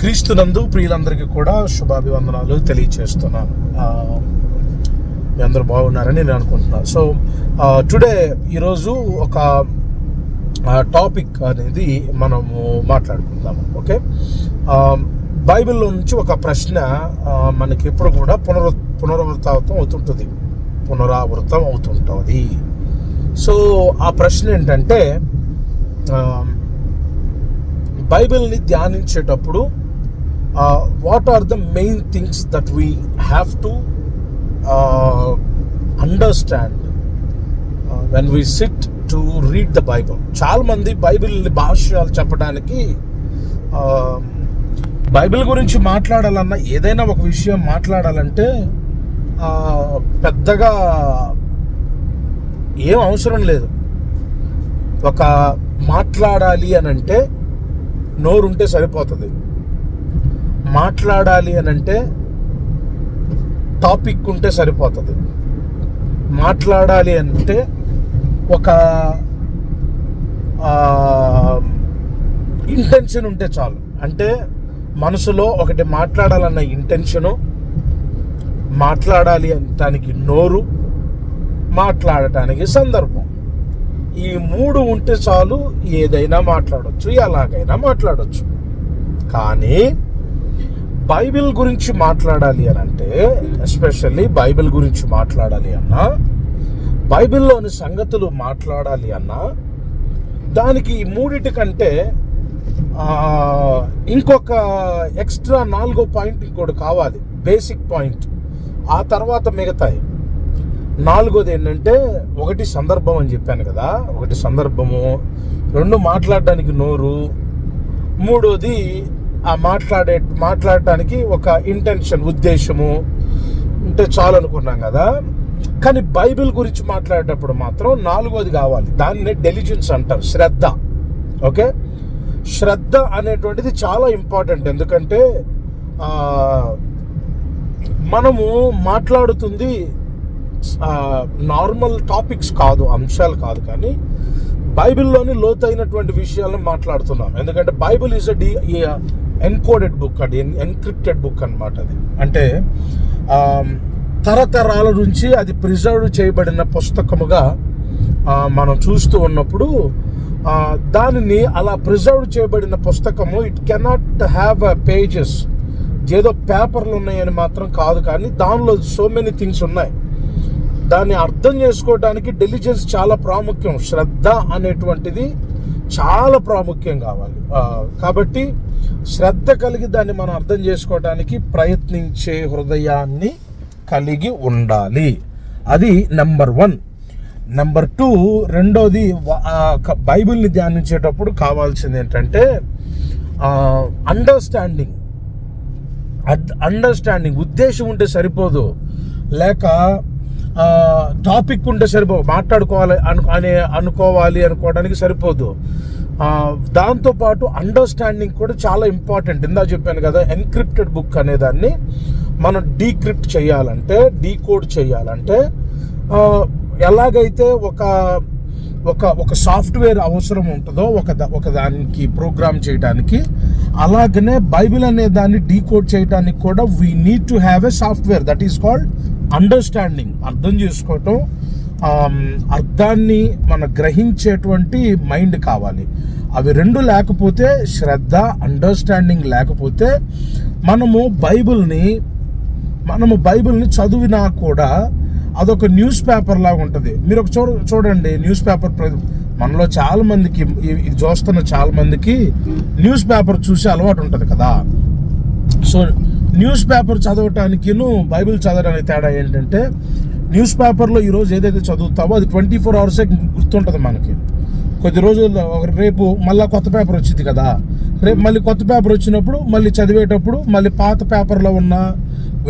క్రీస్తునందు ప్రియులందరికీ కూడా శుభాభివందనాలు తెలియచేస్తున్నాను. మీ అందరూ బాగున్నారని నేను అనుకుంటున్నాను. సో టుడే ఈరోజు ఒక టాపిక్ అనేది మనము మాట్లాడుకుందాము ఓకే? బైబిల్లో నుంచి ఒక ప్రశ్న మనకి ఎప్పుడు కూడా పునరు పునరావృతం అవుతుంటుంది. పునరావృతం అవుతుంటుంది. సో ఆ ప్రశ్న ఏంటంటే బైబిల్ని ధ్యానించేటప్పుడు what are the main things that we have to understand when we sit to read the Bible చాలా మంది బైబిల్ భాష్యాలు చెప్పడానికి um, బైబిల్ గురించి మాట్లాడాలన్నా ఏదైనా ఒక విషయం మాట్లాడాలంటే పెద్దగా ఏం అవసరం లేదు. ఒక మాట్లాడాలి అని అంటే నోరుంటే సరిపోతుంది. మాట్లాడాలి అని అంటే టాపిక్ ఉంటే సరిపోతుంది. మాట్లాడాలి అంటే ఒక ఇంటెన్షన్ ఉంటే చాలు. అంటే మనసులో ఒకటి మాట్లాడాలన్న ఇంటెన్షను మాట్లాడాలి అనటానికి నోరు మాట్లాడటానికి సందర్భం. ఈ మూడు ఉంటే చాలు ఏదైనా మాట్లాడొచ్చు ఎలాగైనా మాట్లాడొచ్చు. కానీ బైబిల్ గురించి మాట్లాడాలి అని అంటే ఎస్పెషల్లీ బైబిల్ గురించి మాట్లాడాలి అన్నా బైబిల్లోని సంగతులు మాట్లాడాలి అన్నా దానికి ఈ మూడిటి కంటే ఇంకొక ఎక్స్ట్రా నాలుగో పాయింట్ ఇంకోటి కావాలి బేసిక్ పాయింట్. ఆ తర్వాత మిగతాయి. నాలుగోది ఏంటంటే ఒకటి సందర్భం అని చెప్పాను కదా ఒకటి సందర్భము రెండు మాట్లాడడానికి నోరు మూడోది ఆ మాట్లాడే మాట్లాడటానికి ఒక ఇంటెన్షన్ ఉద్దేశము ఉంటే చాలు అనుకున్నాం కదా. కానీ బైబిల్ గురించి మాట్లాడేటప్పుడు మాత్రం నాలుగోది కావాలి. దాన్నే డెలిజెన్స్ అంటారు శ్రద్ధ. ఓకే? శ్రద్ధ అనేటువంటిది చాలా ఇంపార్టెంట్ ఎందుకంటే మనము మాట్లాడుతుంది నార్మల్ టాపిక్స్ కాదు అంశాలు కాదు. కానీ బైబిల్లోని లోతైనటువంటి విషయాలను మాట్లాడుతున్నాం. ఎందుకంటే Bible is a de encoded book అది ఎన్క్రిప్టెడ్ బుక్ అన్నమాట అది. అంటే తరతరాల నుంచి అది ప్రిజర్వ్ చేయబడిన పుస్తకముగా మనం చూస్తూ ఉన్నప్పుడు దానిని అలా ప్రిజర్వ్ చేయబడిన పుస్తకము it cannot have a pages ఏదో పేపర్లు ఉన్నాయని మాత్రం కాదు కానీ దానిలో సో మెనీ థింగ్స్ ఉన్నాయి. దాన్ని అర్థం చేసుకోవడానికి డెలిజెన్స్ చాలా ప్రాముఖ్యం శ్రద్ధ అనేటువంటిది చాలా ప్రాముఖ్యం కావాలి. కాబట్టి శ్రద్ధ కలిగి దాన్ని మనం అర్థం చేసుకోవడానికి ప్రయత్నించే హృదయాన్ని కలిగి ఉండాలి. అది నెంబర్ వన్ నెంబర్ టూ రెండోది బైబిల్ని ధ్యానించేటప్పుడు కావాల్సింది ఏంటంటే అండర్స్టాండింగ్ అండర్స్టాండింగ్ ఉద్దేశం ఉంటే సరిపోదు. లేక టాపిక్ ఉంటే సరిపో మాట్లాడుకోవాలి అను అనే అనుకోవాలి అనుకోవడానికి సరిపోదు. దాంతోపాటు అండర్స్టాండింగ్ కూడా చాలా ఇంపార్టెంట్ ఇందా చెప్పాను కదా ఎన్క్రిప్టెడ్ బుక్ అనేదాన్ని మనం డీక్రిప్ట్ చేయాలంటే డీకోడ్ చేయాలంటే ఎలాగైతే ఒక ఒక ఒక సాఫ్ట్వేర్ అవసరం ఉంటుందో ఒక ఒక దానికి ప్రోగ్రామ్ చేయడానికి అలాగనే బైబిల్ అనే దాన్ని డీకోడ్ చేయడానికి కూడా we need to have a software that is called understanding అర్థం చేసుకోవటం అర్థాన్ని మన గ్రహించేటువంటి మైండ్ కావాలి. అవి రెండు లేకపోతే శ్రద్ధ అండర్స్టాండింగ్ లేకపోతే మనము బైబిల్ని మనము బైబిల్ని చదివినా కూడా అదొక న్యూస్ పేపర్ లాగా ఉంటుంది. మీరు ఒక చూడ చూడండి న్యూస్ పేపర్ మనలో చాలా మందికి ఇది చూస్తున్న చాలా మందికి న్యూస్ పేపర్ చూసే అలవాటు ఉంటుంది కదా. సో న్యూస్ పేపర్ చదవటానికిను బైబిల్ చదవడానికి తేడా ఏంటంటే న్యూస్ పేపర్లో ఈరోజు ఏదైతే చదువుతావో అది ట్వంటీ ఫోర్ అవర్సే గుర్తుంటుంది మనకి. కొద్ది రోజుల్లో ఒక రేపు మళ్ళీ కొత్త పేపర్ వచ్చింది కదా. రేపు మళ్ళీ కొత్త పేపర్ వచ్చినప్పుడు మళ్ళీ చదివేటప్పుడు మళ్ళీ పాత పేపర్లో ఉన్న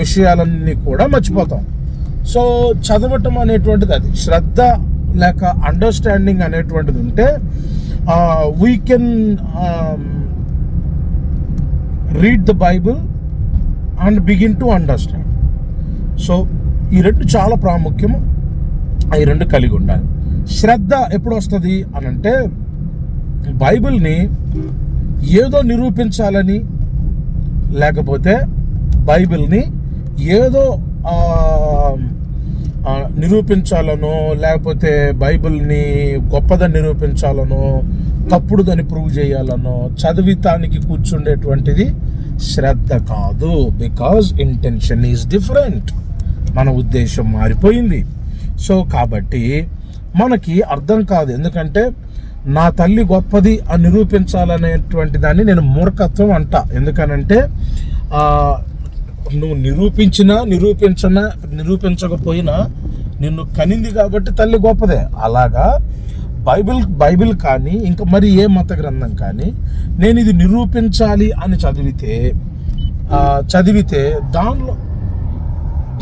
విషయాలన్నీ కూడా మర్చిపోతాం. సో చదవటం అనేటువంటిది అది. శ్రద్ధ లేక అండర్స్టాండింగ్ అనేటువంటిది ఉంటే we can read the Bible and begin to understand so ఈ రెండు చాలా ప్రాముఖ్యం ఈ రెండు కలిగి ఉండాలి. శ్రద్ధ ఎప్పుడు వస్తుంది అని అంటే బైబిల్ని ఏదో నిరూపించాలని లేకపోతే బైబిల్ని ఏదో నిరూపించాలనో లేకపోతే బైబిల్ని గొప్పదని నిరూపించాలనో తప్పుడుదని ప్రూవ్ చేయాలనో చదివితానికి కూర్చుండేటువంటిది శ్రద్ధ కాదు. బికాజ్ ఇంటెన్షన్ ఈజ్ డిఫరెంట్ మన ఉద్దేశం మారిపోయింది. సో కాబట్టి మనకి అర్థం కాదు. ఎందుకంటే నా తల్లి గొప్పది అని నిరూపించాలనేటువంటి దాన్ని నేను మూర్ఖత్వం అంట. ఎందుకనంటే నువ్వు నిరూపించినా నిరూపించనా నిరూపించకపోయినా నిన్ను కనింది కాబట్టి తల్లి గొప్పదే. అలాగా? బైబిల్ బైబిల్ కానీ ఇంకా మరి ఏ మత గ్రంథం కానీ నేను ఇది నిరూపించాలి అని చదివితే చదివితే దానిలో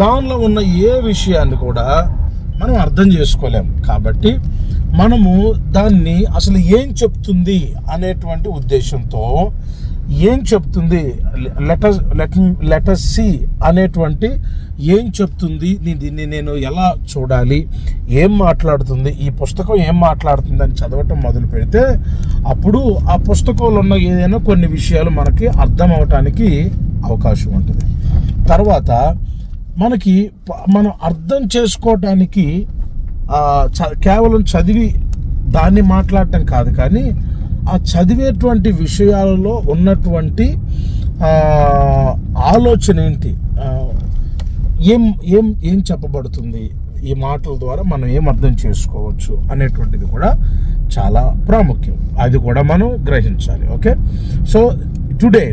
దానిలో ఉన్న ఏ విషయాన్ని కూడా మనం అర్థం చేసుకోలేం. కాబట్టి మనము దాన్ని అసలు ఏం చెప్తుంది అనేటువంటి ఉద్దేశంతో ఏం చెప్తుంది? లెటర్ లెటర్ సి అనేటువంటి ఏం చెప్తుంది? దీన్ని నేను ఎలా చూడాలి? ఏం మాట్లాడుతుంది? ఈ పుస్తకం ఏం మాట్లాడుతుంది అని చదవటం మొదలు పెడితే అప్పుడు ఆ పుస్తకంలో ఉన్న ఏదైనా కొన్ని విషయాలు మనకి అర్థం అవటానికి అవకాశం ఉంటుంది. తర్వాత మనకి మనం అర్థం చేసుకోవటానికి చ- కేవలం చదివి దాన్ని మాట్లాడటం కాదు కానీ ఆ చదివేటువంటి విషయాలలో ఉన్నటువంటి ఆలోచన ఏంటి? ఏం ఏం ఏం చెప్పబడుతుంది? ఈ మాటల ద్వారా మనం ఏం అర్థం చేసుకోవచ్చు అనేటువంటిది కూడా చాలా ప్రాముఖ్యం. అది కూడా మనం గ్రహించాలి okay? So today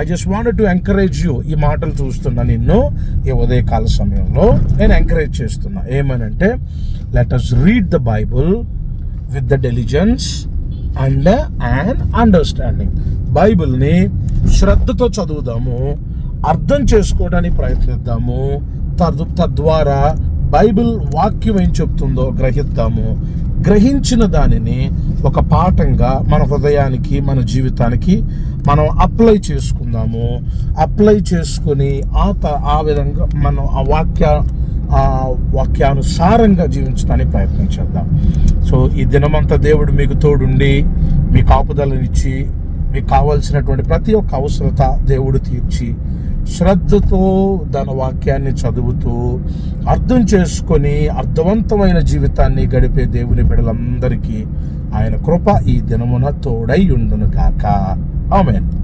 I just want to encourage you ఈ మాటలు చూస్తున్నా నిన్ను ఈ ఉదయకాల సమయంలో నేను ఎంకరేజ్ చేస్తున్నా. ఏమనంటే let us read the Bible with the diligence and and understanding బైబిల్ని శ్రద్ధతో చదువుదాము అర్థం చేసుకోవడానికి ప్రయత్నిద్దాము తద్ తద్వారా బైబిల్ వాక్యం ఏం చెప్తుందో గ్రహిద్దాము. గ్రహించిన దానిని ఒక పాఠంగా మన హృదయానికి మన జీవితానికి మనం అప్లై చేసుకుందాము. అప్లై చేసుకొని ఆ త ఆ విధంగా మనం ఆ వాక్య ఆ వాక్యానుసారంగా జీవించడానికి ప్రయత్నం చేద్దాం. సో ఈ దినమంతా దేవుడు మీకు తోడుండి మీ కాపుదలనిచ్చి మీకు కావాల్సినటువంటి ప్రతి ఒక్క అవసరత దేవుడు తీర్చి శ్రద్ధతో దాని వాక్యాన్ని చదువుతూ అర్థం చేసుకొని అర్థవంతమైన జీవితాన్ని గడిపే దేవుని బిడలందరికీ ఆయన కృప ఈ దినమున తోడై ఉండును గాక. ఆమెన్.